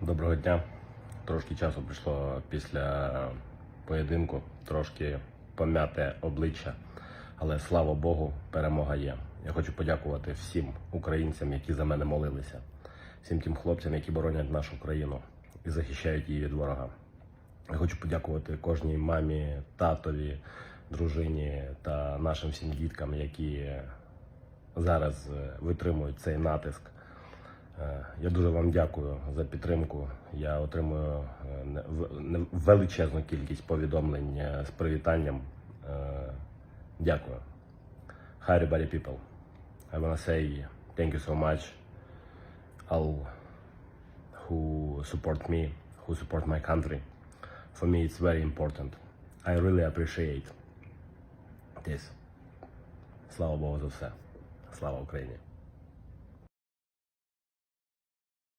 Доброго дня. Трошки часу прийшло після поєдинку, трошки пом'яте обличчя, але слава Богу, перемога є. Я хочу подякувати всім українцям, які за мене молилися, всім тим хлопцям, які боронять нашу країну і захищають її від ворога. Я хочу подякувати кожній мамі, татові, дружині та нашим всім діткам, які зараз е, витримують цей натиск. Е, Я дуже вам дякую за підтримку. Я отримую е, величезну кількість повідомлень е, з привітанням. Е, Дякую. Hi everybody people. I want to say thank you so much all who support me, who support my country. For me it's very important. I really appreciate this. Слава Богу за все. Слава Україні.